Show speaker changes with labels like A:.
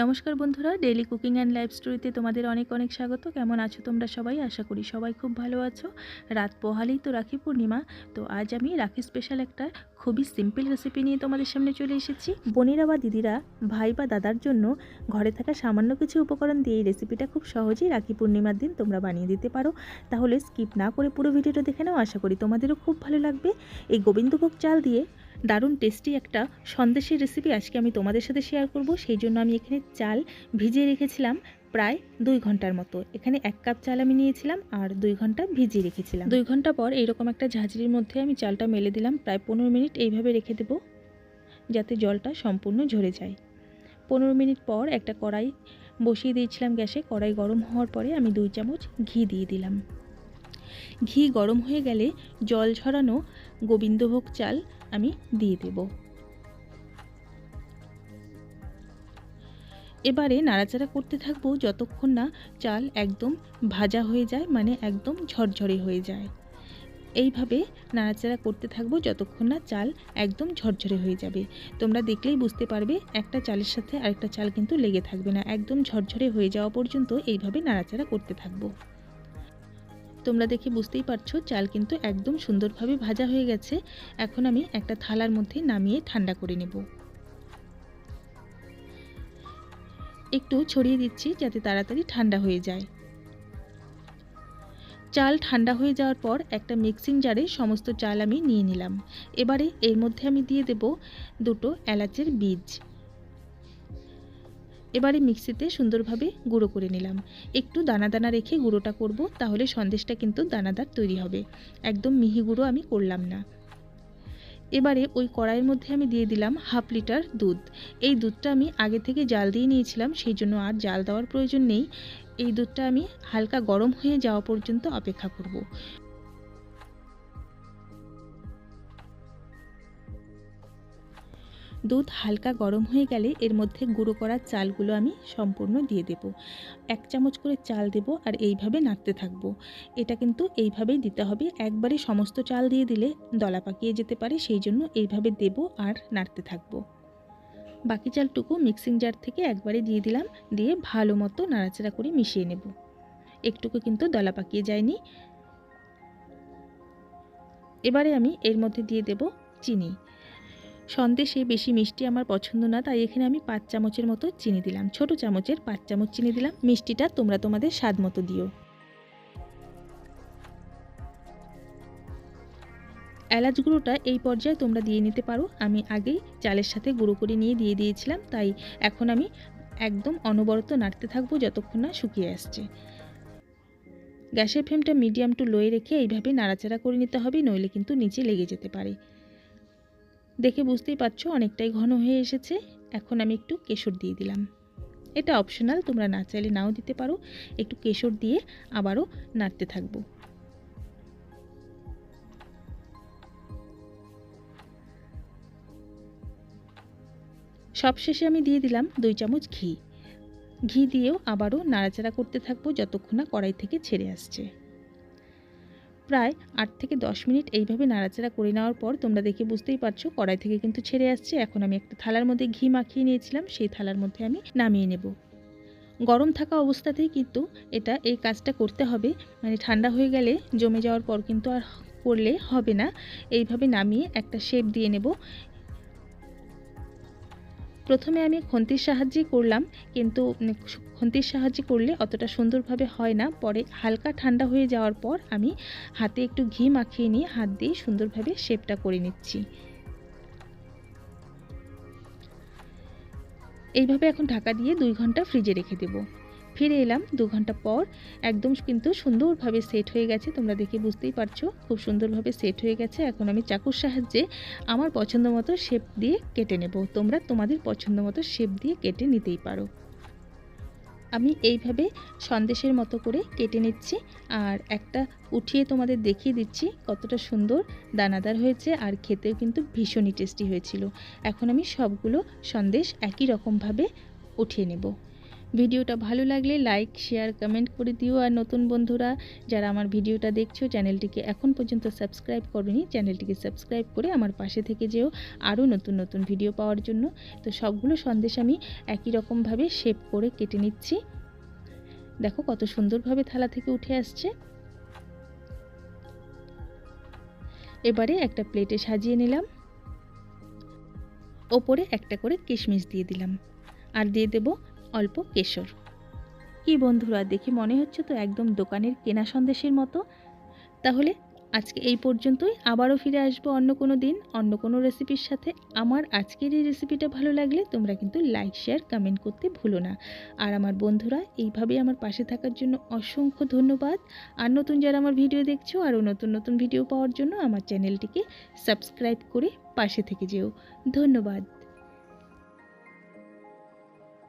A: নমস্কার বন্ধুরা daily cooking and life স্টোরিতে তোমাদের অনেক অনেক স্বাগত। কেমন আছো তোমরা সবাই? আশা করি সবাই খুব ভালো আছো। রাত পোহালেই তো রাখি পূর্ণিমা। তো আজ আমি রাখি স্পেশাল একটা খুবই সিম্পল রেসিপি নিয়ে তোমাদের সামনে চলে এসেছি। বোনেরা বা দিদিরা, ভাই বা দাদার জন্য ঘরে থাকা সামান্য কিছু উপকরণ দিয়ে এই রেসিপিটা খুব সহজেই রাখি পূর্ণিমার দিন তোমরা বানিয়ে দিতে পারো। তাহলে স্কিপ না করে পুরো ভিডিওটা দেখে নাও। আশা করি তোমাদেরও খুব ভালো লাগবে। এই গোবিন্দভোগ চাল দিয়ে দারুণ টেস্টি একটা সন্দেশের রেসিপি আজকে আমি তোমাদের সাথে শেয়ার করব। সেই জন্য আমি এখানে চাল ভিজিয়ে রেখেছিলাম প্রায় দুই ঘণ্টার মতো। এখানে এক কাপ চাল আমি নিয়েছিলাম আর দুই ঘণ্টা ভিজিয়ে রেখেছিলাম। দুই ঘণ্টা পর এইরকম একটা ঝাঁঝরির মধ্যে আমি চালটা মেলে দিলাম। প্রায় পনেরো মিনিট এইভাবে রেখে দেবো, যাতে জলটা সম্পূর্ণ ঝরে যায়। পনেরো মিনিট পর একটা কড়াই বসিয়ে দিয়েছিলাম গ্যাসে। কড়াই গরম হওয়ার পরে আমি দুই চামচ ঘি দিয়ে দিলাম। ঘি গরম হয়ে গেলে জল ঝরানো গোবিন্দভোগ চাল আমি দিয়ে দেব। এবারে নাড়াচাড়া করতে থাকব যতক্ষণ না চাল একদম ভাজা হয়ে যায় মানে একদম ঝরঝরে হয়ে যায়। এইভাবে নাড়াচাড়া করতে থাকব যতক্ষণ না চাল একদম ঝরঝরে হয়ে যাবে। তোমরা দেখলেই বুঝতে পারবে একটা চালের সাথে আরেকটা চাল কিন্তু লেগে থাকবে না, একদম ঝরঝরে হয়ে যাওয়া পর্যন্ত এইভাবে নাড়াচাড়া করতে থাকব। তোমরা দেখে বুঝতেই পারছ, চাল কিন্তু একদম সুন্দরভাবে ভাজা হয়ে গেছে। এখন আমি একটা থালার মধ্যে নামিয়ে ঠান্ডা করে নেব। একটু ছড়িয়ে দিচ্ছি যাতে তাড়াতাড়ি ঠান্ডা হয়ে যায়। চাল ঠান্ডা হয়ে যাওয়ার পর একটা মিক্সিং জারে সমস্ত চাল আমি নিয়ে নিলাম। এবারে এর মধ্যে আমি দিয়ে দেব দুটো এলাচের বীজ। এবারে মিক্সিতে সুন্দরভাবে গুঁড়ো করে নিলাম। একটু দানা দানা রেখে গুঁড়োটা করব, তাহলে সন্দেশটা কিন্তু দানাদার তৈরি হবে। একদম মিহি গুঁড়ো আমি করলাম না। এবারে ওই কড়াইয়ের মধ্যে আমি দিয়ে দিলাম হাফ লিটার দুধ। এই দুধটা আমি আগে থেকে জাল দিয়ে নিয়েছিলাম, সেই জন্য আর জাল দেওয়ার প্রয়োজন নেই। এই দুধটা আমি হালকা গরম হয়ে যাওয়া পর্যন্ত অপেক্ষা করব। দুধ হালকা গরম হয়ে গেলে এর মধ্যে গুঁড়ো করা চালগুলো আমি সম্পূর্ণ দিয়ে দেব। এক চামচ করে চাল দেব আর এইভাবে নাড়তে থাকব। এটা কিন্তু এইভাবেই দিতে হবে। একবারে সমস্ত চাল দিয়ে দিলে দলা পাকিয়ে যেতে পারে, সেই জন্য এইভাবে দেব আর নাড়তে থাকব। বাকি চালটুকু মিক্সিং জার থেকে একবারে দিয়ে দিলাম, দিয়ে ভালো মতো নাড়াচাড়া করে মিশিয়ে নেব। একটুকু কিন্তু দলা পাকিয়ে যায়নি। এবারে আমি এর মধ্যে দিয়ে দেব চিনি। সন্দেশে বেশি মিষ্টি আমার পছন্দ না, তাই এখানে আমি পাঁচ চামচের মতো চিনি দিলাম। ছোট চামচের পাঁচ চামচ চিনি দিলাম। মিষ্টিটা তোমরা তোমাদের স্বাদ মতো দিও। এলাচ গুঁড়োটা এই পর্যায়ে তোমরা দিয়ে নিতে পারো। আমি আগেই চালের সাথে গুঁড়ো করে নিয়ে দিয়ে দিয়েছিলাম, তাই এখন আমি একদম অনবরত নাড়তে থাকব যতক্ষণ না শুকিয়ে আসছে। গ্যাসের ফ্লেমটা মিডিয়াম টু লোয়ে রেখে এইভাবে নাড়াচাড়া করে নিতে হবে, নইলে কিন্তু নিচে লেগে যেতে পারে। দেখে বুঝতেই পারছ অনেকটাই ঘন হয়ে এসেছে। এখন আমি একটু কেশর দিয়ে দিলাম। এটা অপশনাল তোমরা না চাইলে নাও দিতে পারো। একটু কেশর দিয়ে আবারও নাড়তে থাকব। সবশেষে আমি দিয়ে দিলাম দুই চামচ ঘি। ঘি দিয়েও আবারও নাড়াচাড়া করতে থাকব যতক্ষণ না কড়াই থেকে ছেড়ে আসছে। প্রায় আট থেকে দশ মিনিট এইভাবে নাড়াচাড়া করে নেওয়ার পর তোমরা দেখে বুঝতেই পারছ, কড়াই থেকে কিন্তু ছেড়ে আসছে। এখন আমি একটা থালার মধ্যে ঘি মাখিয়ে নিয়েছিলাম, সেই থালার মধ্যে আমি নামিয়ে নেব। গরম থাকা অবস্থাতেই কিন্তু এটা, এই কাজটা করতে হবে। মানে ঠান্ডা হয়ে গেলে জমে যাওয়ার পর কিন্তু আর করলে হবে না। এইভাবে নামিয়ে একটা শেপ দিয়ে নেব। প্রথমে আমি খন্তির সাহায্যে করলাম, কিন্তু খন্তির সাহায্যে করলে অতটা সুন্দরভাবে হয় না। পরে হালকা ঠান্ডা হয়ে যাওয়ার পর আমি হাতে একটু ঘি মাখিয়ে নিয়ে হাত দিয়ে সুন্দরভাবে শেপটা করে নিচ্ছি। এইভাবে এখন ঢাকা দিয়ে দুই ঘণ্টা ফ্রিজে রেখে দেবো। ফিরে এলাম দু ঘণ্টা পর। একদম কিন্তু সুন্দরভাবে সেট হয়ে গেছে, তোমরা দেখে বুঝতেই পারছ। খুব সুন্দরভাবে সেট হয়ে গেছে। এখন আমি চাকুর সাহায্যে আমার পছন্দ মতো শেপ দিয়ে কেটে নেব। তোমরা তোমাদের পছন্দ মতো শেপ দিয়ে কেটে নিতেই পারো। আমি এইভাবে সন্দেশের মতো করে কেটে নিচ্ছি। আর একটা উঠিয়ে তোমাদের দেখিয়ে দিচ্ছি কতটা সুন্দর দানাদার হয়েছে আর খেতেও কিন্তু ভীষণই টেস্টি হয়েছিল। এখন আমি সবগুলো সন্দেশ একই রকমভাবে উঠিয়ে নেব। ভিডিওটা ভালো লাগলে লাইক, শেয়ার, কমেন্ট করে দিও। আর নতুন বন্ধুরা যারা আমার ভিডিওটা দেখছ, চ্যানেলটিকে এখন পর্যন্ত সাবস্ক্রাইব করনি, চ্যানেলটিকে সাবস্ক্রাইব করে আমার পাশে থেকে যেও আরও নতুন নতুন ভিডিও পাওয়ার জন্য। তো সবগুলো সন্দেশ আমি একই রকমভাবে শেপ করে কেটে নিচ্ছি। দেখো কত সুন্দরভাবে থালা থেকে উঠে আসছে। এবারে একটা প্লেটে সাজিয়ে নিলাম। ওপরে একটা করে কিশমিশ দিয়ে দিলাম। আর দিয়ে দেব অল্প কেশর। কি বন্ধুরা, দেখে মনে হচ্ছে তো একদম দোকানের কেনা সন্দেশের মতো। তাহলে আজকে এই পর্যন্তই। আবারও ফিরে আসব অন্য কোনো দিন, অন্য কোনো রেসিপির সাথে। আমার আজকের এই রেসিপিটা ভালো লাগলে তোমরা কিন্তু লাইক, শেয়ার, কমেন্ট করতে ভুলো না। আর আমার বন্ধুরা এইভাবে আমার পাশে থাকার জন্য অসংখ্য ধন্যবাদ। আর নতুন যারা আমার ভিডিও দেখছ, আরও নতুন নতুন ভিডিও পাওয়ার জন্য আমার চ্যানেলটিকে সাবস্ক্রাইব করে পাশে থেকে যেও। ধন্যবাদ।